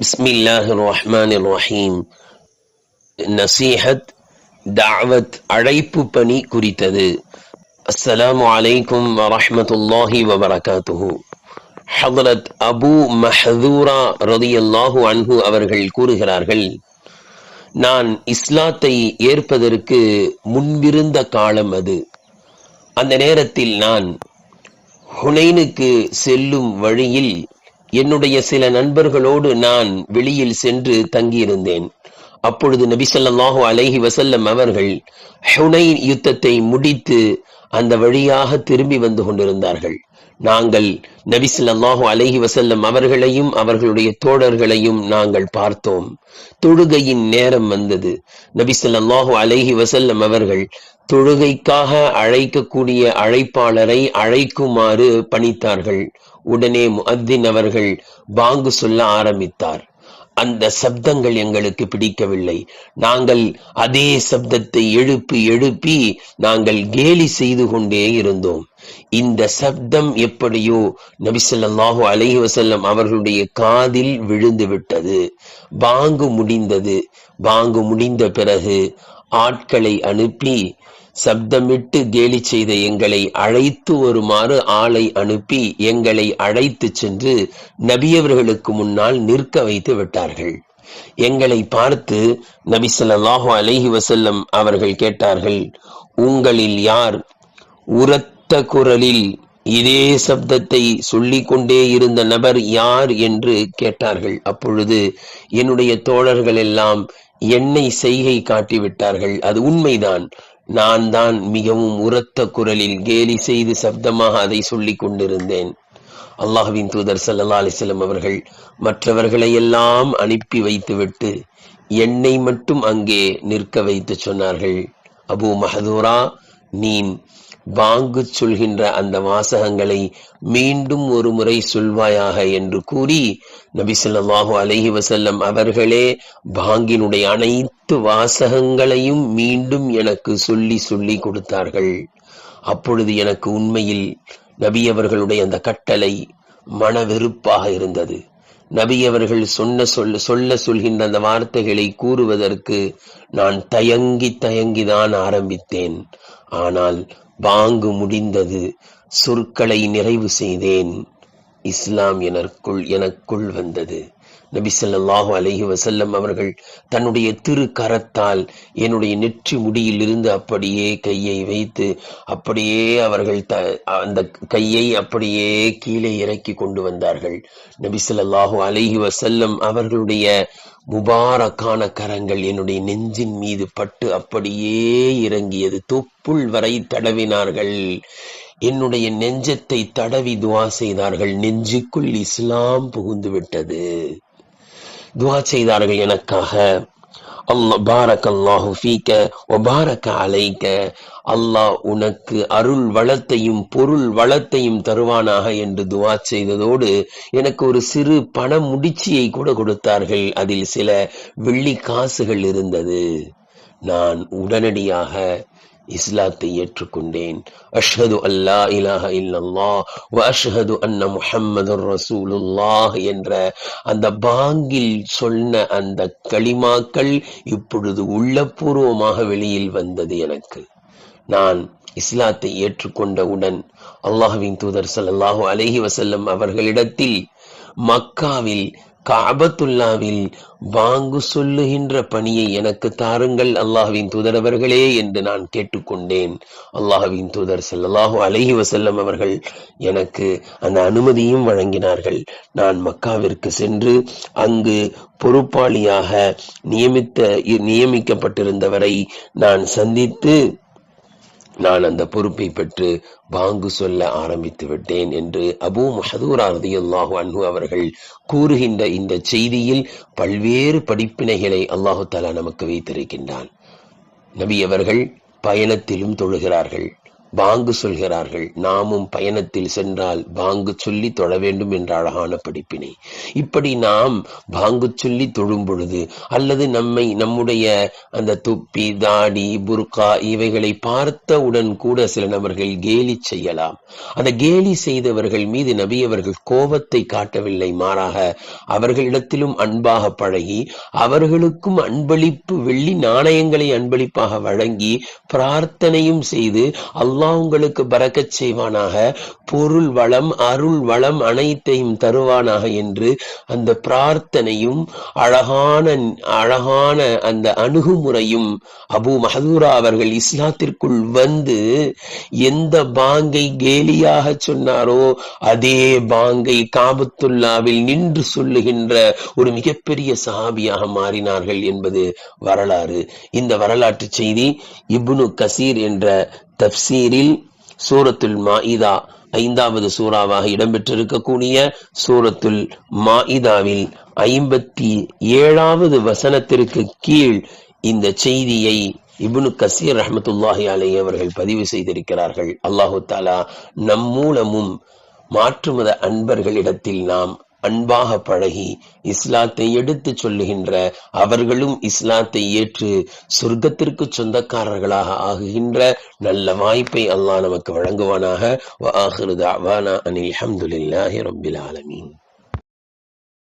بسم الله الرحمن الرحيم நசீஹத் தாவத் அழைப்பு பணி குறித்தது அஸ்ஸலாமு அலைக்கும் வரஹ்மத்துல்லாஹி வபரகாத்துஹு ஹதரத் அபு மஹதூரா ரதியல்லாஹு அன்ஹு அவர்கள் கூறுகிறார்கள் நான் இஸ்லாத்தை ஏற்பதற்கு முன்பிருந்த காலம் அது அந்த நேரத்தில் நான் ஹுனைனுக்கு செல்லும் வழியில் என்னுடைய சில நண்பர்களோடு நான் வெளியில் சென்று தங்கியிருந்தேன். அப்பொழுது நபிசல்லாஹு ஸல்லல்லாஹு அலைஹி வஸல்லம் அவர்கள் ஹுனைன் யுத்தத்தை முடித்து அந்த வழியாக திரும்பி வந்து கொண்டிருந்தார்கள். நாங்கள் நபிசல்லாஹு ஸல்லல்லாஹு அலைஹி வஸல்லம் அவர்களையும் அவர்களுடைய தோழர்களையும் நாங்கள் பார்த்தோம். தொழுகையின் நேரம் வந்தது. நபிசல்லாஹு ஸல்லல்லாஹு அலைஹி வஸல்லம் அவர்கள் தொழுகைக்காக அழைக்கக்கூடிய அழைப்பாளரை அழைக்குமாறு பணித்தார்கள். உடனே முஅத்தின் அவர்கள் பாங்கு சொல்ல ஆரம்பித்தார். அந்த சப்தங்கள் எங்களுக்கு பிடிக்கவில்லை. நாங்கள் அதே சப்தத்தை எழுப்பி எழுப்பி நாங்கள் கேலி செய்து கொண்டே இருந்தோம். இந்த சப்தம் எப்படியோ நபிசல்லாஹு அலஹி வசல்லம் அவர்களுடைய காதில் விழுந்து விட்டது. பாங்கு முடிந்தது. பாங்கு முடிந்த பிறகு ஆட்களை அனுப்பி சப்தமிட்டு கேலி செய்த எங்களை அழைத்து வருமாறு ஆளை அனுப்பி எங்களை அழைத்து சென்று நபியவர்களுக்கு முன்னால் நிற்க வைத்து விட்டார்கள். எங்களை பார்த்து நபி சொல்லாஹு அலஹி வசல்லம் அவர்கள் கேட்டார்கள் உங்களில் யார் உரத்த குரலில் இதே சப்தத்தை சொல்லிக் கொண்டே இருந்த நபர் யார்? என்று கேட்டார்கள். அப்பொழுது என்னுடைய தோழர்கள் எல்லாம் என்னை செய்கை காட்டிவிட்டார்கள். அது உண்மைதான். நான் தான் மிகவும் உரத்த குரலில் கேலி செய்து சப்தமாக அதை சொல்லிக் கொண்டிருந்தேன். அல்லாஹ்வின் தூதர் சல்லா அலிஸ்லம் அவர்கள் மற்றவர்களை எல்லாம் அனுப்பி வைத்துவிட்டு என்னை மட்டும் அங்கே நிற்க வைத்து சொன்னார்கள். அபு மஹதூரா நீ பாங்கு சொல்கின்ற அந்த வாசகங்களை மீண்டும் ஒரு முறை சொல்வாயாக என்று கூறி நபிசல்லாஹு அலஹி வசல்லம் அவர்களே பாங்கினுடைய அனைத்து வாசகங்களையும் மீண்டும் எனக்கு சொல்லி சொல்லி கொடுத்தார்கள். அப்பொழுது எனக்கு உண்மையில் நபி அவர்களுடைய அந்த கட்டளை மனவெறுப்பாக இருந்தது. நபி அவர்கள் சொன்ன சொல்ல சொல்ல சொல்கின்ற அந்த வார்த்தைகளை கூறுவதற்கு நான் தயங்கி தயங்கிதான் ஆரம்பித்தேன். ஆனால் பாங்கு முடிந்தது. சொற்களை நிறைவு செய்தேன். இஸ்லாம் எனக்குள் எனக்குள் வந்தது. நபி ஸல்லல்லாஹு அலஹி வசல்லம் அவர்கள் தன்னுடைய திரு கரத்தால் என்னுடைய நெற்றி முடியில் இருந்து அப்படியே கையை வைத்து அப்படியே அவர்கள் த அந்த கையை அப்படியே கீழே இறக்கி கொண்டு வந்தார்கள். நபி ஸல்லல்லாஹு அலஹி வசல்லம் அவர்களுடைய முபாரக்கான கரங்கள் என்னுடைய நெஞ்சின் மீது பட்டு அப்படியே இறங்கியது. தொப்புள் வரை தடவினார்கள். என்னுடைய நெஞ்சத்தை தடவி துவா செய்தார்கள். நெஞ்சுக்குள் இஸ்லாம் புகுந்து விட்டது. துவா செய்தார்கள் எனக்காக. அல்லா பாரக் அல்லாஹு ஃபீக்க ஒபாரக்க அலைக்க. அல்லாஹ் உனக்கு அருள் வளத்தையும் பொருள் வளத்தையும் தருவானாக என்று துவா செய்ததோடு எனக்கு ஒரு சிறு பண முடிச்சியை கூட கொடுத்தார்கள். அதில் சில வெள்ளி காசுகள் இருந்தது. நான் உடனடியாக இஸ்லாத்தை ஏற்றுக்கொண்டேன். அஷ்ஹது அல்லா இலாஹ இல்லல்லா வ அஷ்ஹது அன்ன முஹம்மது ரசூலுல்லாஹ் என்ற அந்த பாங்கில் சொன்ன அந்த களிமாக்கள் இப்பொழுது உள்ளபூர்வமாக வெளியில் வந்தது எனக்கு. நான் இஸ்லாத்தை ஏற்றுக்கொண்டவுடன் அல்லாஹ்வின் தூதர் ஸல்லல்லாஹு அலஹி வசல்லம் அவர்களிடத்தில் மக்காவில் காபத்துல்லாவில் வாங்கு சொல்லுகின்ற பணியை எனக்கு தாருங்கள் அல்லாஹ்வின் தூதரவர்களே என்று நான் கேட்டுக்கொண்டேன். அல்லாஹ்வின் தூதர் ஸல்லல்லாஹு அலஹி வசல்லம் அவர்கள் எனக்கு அந்த அனுமதியும் வழங்கினார்கள். நான் மக்காவிற்கு சென்று அங்கு பொறுப்பாளியாக நியமித்த நியமிக்கப்பட்டிருந்தவரை நான் சந்தித்து நான் அந்த பொறுப்பை பெற்று பாங்கு சொல்ல ஆரம்பித்து விட்டேன் என்று அபூ மஹதூரா ரதியல்லாஹு அன்ஹு அவர்கள் கூறுகின்ற இந்த செய்தியில் பல்வேறு படிப்பினைகளை அல்லாஹு தாலா நமக்கு வைத்திருக்கின்றான். நபி அவர்கள் பயணத்திலும் தொழுகிறார்கள். பாங்கு சொல்கிறார்கள் நாமும் பயணத்தில் சென்றால் பாங்கு சொல்லி தொழ வேண்டும் என்ற அழகான படிப்பினை. இப்படி நாம் பாங்கு சொல்லி தொழும் பொழுது அல்லது நம்மை நம்முடைய அந்த துப்பி தாடி புர்கா இவைகளை பார்த்தவுடன் கூட சில நபர்கள் கேலி செய்யலாம். அந்த கேலி செய்தவர்கள் மீது நபி அவர்கள் கோபத்தை காட்டவில்லை. மாறாக அவர்களிடத்திலும் அன்பாக பழகி அவர்களுக்கும் அன்பளிப்பு வெள்ளி நாணயங்களை அன்பளிப்பாக வழங்கி பிரார்த்தனையும் செய்து அல்லாஹ் அல்லாஹ் உங்களுக்கு பறக்கச் செய்வானாக பொருள் வளம் அருள் வளம் அனைத்தையும் தருவானாக என்று அந்த பிரார்த்தனையும் அழகான அழகான அந்த அணுகுமுறையும் அபு மஹதூரா அவர்கள் இஸ்லாத்திற்குள் வந்து எந்த பாங்கை கேலியாக சொன்னாரோ அதே பாங்கை காபத்துல்லாவில் நின்று சொல்லுகின்ற ஒரு மிகப்பெரிய சஹாபியாக மாறினார்கள் என்பது வரலாறு. இந்த வரலாற்று செய்தி இப்னு கசீர் என்ற தப்சீரில் சூரத்துல் மாஇதா ஐந்தாவது சூறாவாக இடம்பெற்றிருக்கக்கூடிய சூரத்துல் மாஇதாவில் ஐம்பத்தி ஏழாவது வசனத்திற்கு கீழ் இந்த செய்தியை இப்னு கசீர் ரஹமத்துல்லாஹி அலை அவர்கள் பதிவு செய்திருக்கிறார்கள். அல்லாஹு தாலா நம் மூலமும் மாற்றுமத அன்பர்களிடத்தில் நாம் அன்பாக பழகி இஸ்லாத்தை எடுத்து சொல்லுகின்ற அவர்களும் இஸ்லாத்தை ஏற்று சொர்க்கத்திற்கு சொந்தக்காரர்களாக ஆகுகின்ற நல்ல வாய்ப்பை அல்லாஹ் நமக்கு வழங்குவானாக. வ அனில் ஆலமீன்.